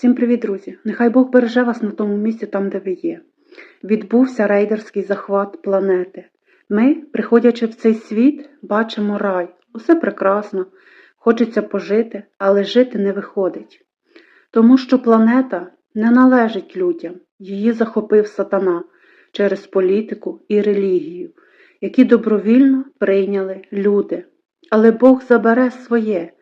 Всім привіт, друзі! Нехай Бог береже вас на тому місці, там, де ви є. Відбувся рейдерський захват планети. Ми, приходячи в цей світ, бачимо рай. Усе прекрасно, хочеться пожити, але жити не виходить. Тому що планета не належить людям, її захопив сатана через політику і релігію, які добровільно прийняли люди. Але Бог забере своє,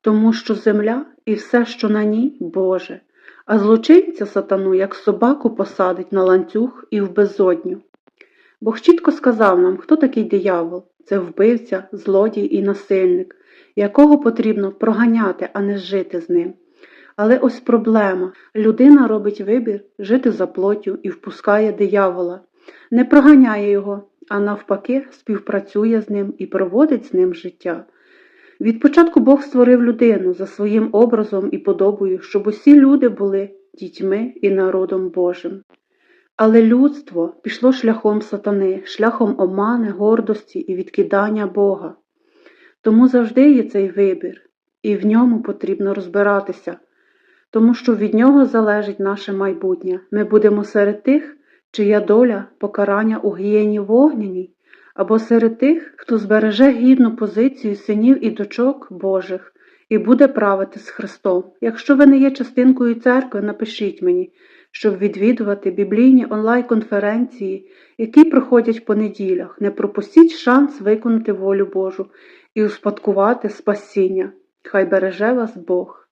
тому що земля і все, що на ній, Боже, а злочинця сатану, як собаку, посадить на ланцюг і в безодню. Бог чітко сказав нам, хто такий диявол це вбивця, злодій і насильник, якого потрібно проганяти, а не жити з ним. Але ось проблема людина робить вибір жити за плоттю і впускає диявола, не проганяє його, а навпаки, співпрацює з ним і проводить з ним життя. Від початку Бог створив людину за своїм образом і подобою, щоб усі люди були дітьми і народом Божим. Але людство пішло шляхом сатани, шляхом омани, гордості і відкидання Бога. Тому завжди є цей вибір, і в ньому потрібно розбиратися, тому що від нього залежить наше майбутнє. Ми будемо серед тих, чия доля покарання у гієні вогняній, або серед тих, хто збереже гідну позицію синів і дочок Божих і буде правити з Христом. Якщо ви не є частинкою церкви, напишіть мені, щоб відвідувати біблійні онлайн-конференції, які проходять по неділях. Не пропустіть шанс виконати волю Божу і успадкувати спасіння. Хай береже вас Бог.